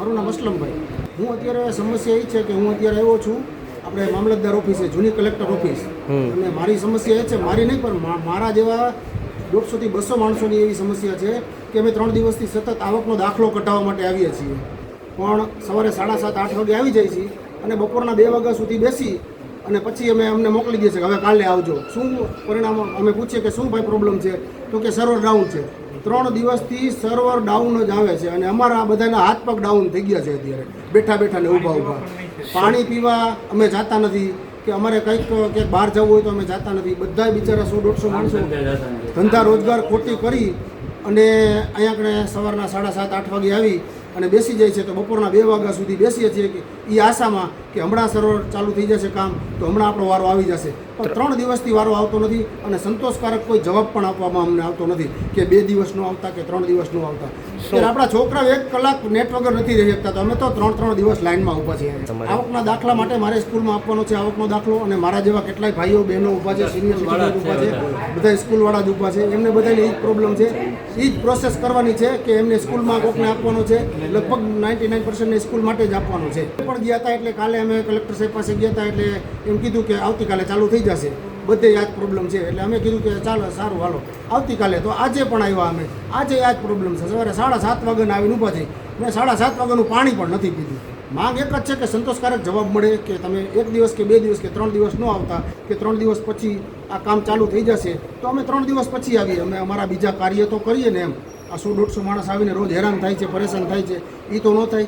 મારું નામ અસલમભાઈ. હું અત્યારે સમસ્યા એ છે કે હું અત્યારે આવ્યો છું આપણે મામલતદાર ઓફિસે જૂની કલેક્ટર ઓફિસ. અને મારી સમસ્યા એ છે મારી નહીં પણ મારા જેવા દોઢસોથી બસો માણસોની એવી સમસ્યા છે કે અમે ત્રણ દિવસથી સતત આવકનો દાખલો કઢાવવા માટે આવીએ છીએ. પણ સવારે સાડા સાત આઠ વાગે આવી જાય છીએ અને બપોરના બે વાગ્યા સુધી બેસી અને પછી અમે અમને મોકલી દઈએ છીએ કે હવે કાલે આવજો. શું પરિણામ અમે પૂછીએ કે શું ભાઈ પ્રોબ્લેમ છે? તો કે સર્વર ડાઉન છે. ત્રણ દિવસથી સર્વર ડાઉન જ આવે છે અને અમારા બધાના હાથ પગ ડાઉન થઈ ગયા છે અત્યારે. બેઠા બેઠા ને ઊભા ઊભા. પાણી પીવા અમે જાતા નથી. કે અમારે કંઈક ક્યાંક બહાર જવું હોય તો અમે જાતા નથી. બધા બિચારા સો દોઢસો માણસો ધંધા રોજગાર ખોટી કરી અને અહીંયા કણે સવારના સાડા સાત આઠ વાગે આવી અને બેસી જાય છે, તો બપોરના બે વાગ્યા સુધી બેસીએ છીએ કે એ આશામાં કે હમણાં સરોવર ચાલુ થઈ જશે કામ, તો હમણાં આપણો વારો આવી જશે. પણ ત્રણ દિવસથી વારો આવતો નથી અને સંતોષકારક કોઈ જવાબ પણ આપવામાં અમને આવતો નથી કે બે દિવસનો આવતા કે ત્રણ દિવસનો આવતા. ત્યારે આપણા છોકરાઓ એક કલાક નેટ વગર નથી રહી શકતા તો અમે તો ત્રણ ત્રણ દિવસ લાઇનમાં ઊભા છીએ. આવકના દાખલા માટે મારે સ્કૂલમાં આપવાનો છે આવકનો દાખલો અને મારા જેવા કેટલાય ભાઈઓ બહેનો ઊભા છે સિનિયર ઊભા છે બધા. સ્કૂલવાળા જ ઊભા છે. એમને બધાને એ જ પ્રોબ્લેમ છે. એ જ પ્રોસેસ કરવાની છે કે એમને સ્કૂલમાં કોકને આપવાનો છે. લગભગ નાઇન્ટી નાઇન પર્સન્ટને સ્કૂલ માટે જ આપવાનો છે. પણ ગયા હતા એટલે કાલે અમે કલેક્ટર સાહેબ પાસે ગયા હતા એટલે એમ કીધું કે આવતીકાલે ચાલુ થઈ જશે. બધે યાદ પ્રોબ્લેમ છે. એટલે અમે કીધું કે ચાલો, સારું, હાલો. આવતીકાલે તો આજે પણ આવ્યા અમે. આજે યાદ પ્રોબ્લેમ છે. સવારે સાડા સાત વાગ્યાના આવીને ઊભા થઈ. મેં સાડા સાત વાગ્યાનું પાણી પણ નથી પીધું. માંગ એક જ છે કે સંતોષકારક જવાબ મળે કે તમે એક દિવસ કે બે દિવસ કે ત્રણ દિવસ ન આવતા, કે ત્રણ દિવસ પછી આ કામ ચાલુ થઈ જશે, તો અમે ત્રણ દિવસ પછી આવીએ. અમે અમારા બીજા કાર્ય તો કરીએ ને એમ. આ સો દોઢસો માણસ આવીને રોજ હેરાન થાય છે, પરેશાન થાય છે. એ તો ન થાય.